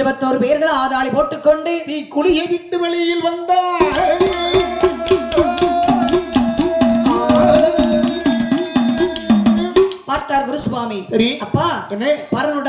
இருபத்தோரு பேர்கள் ஆதாளி போட்டுக்கொண்டு நீ குழியை விட்டு வெளியில் வந்தாய். பார்த்தார் குருசுவாமி. சரி. அப்பா என்ன? பரனுடன்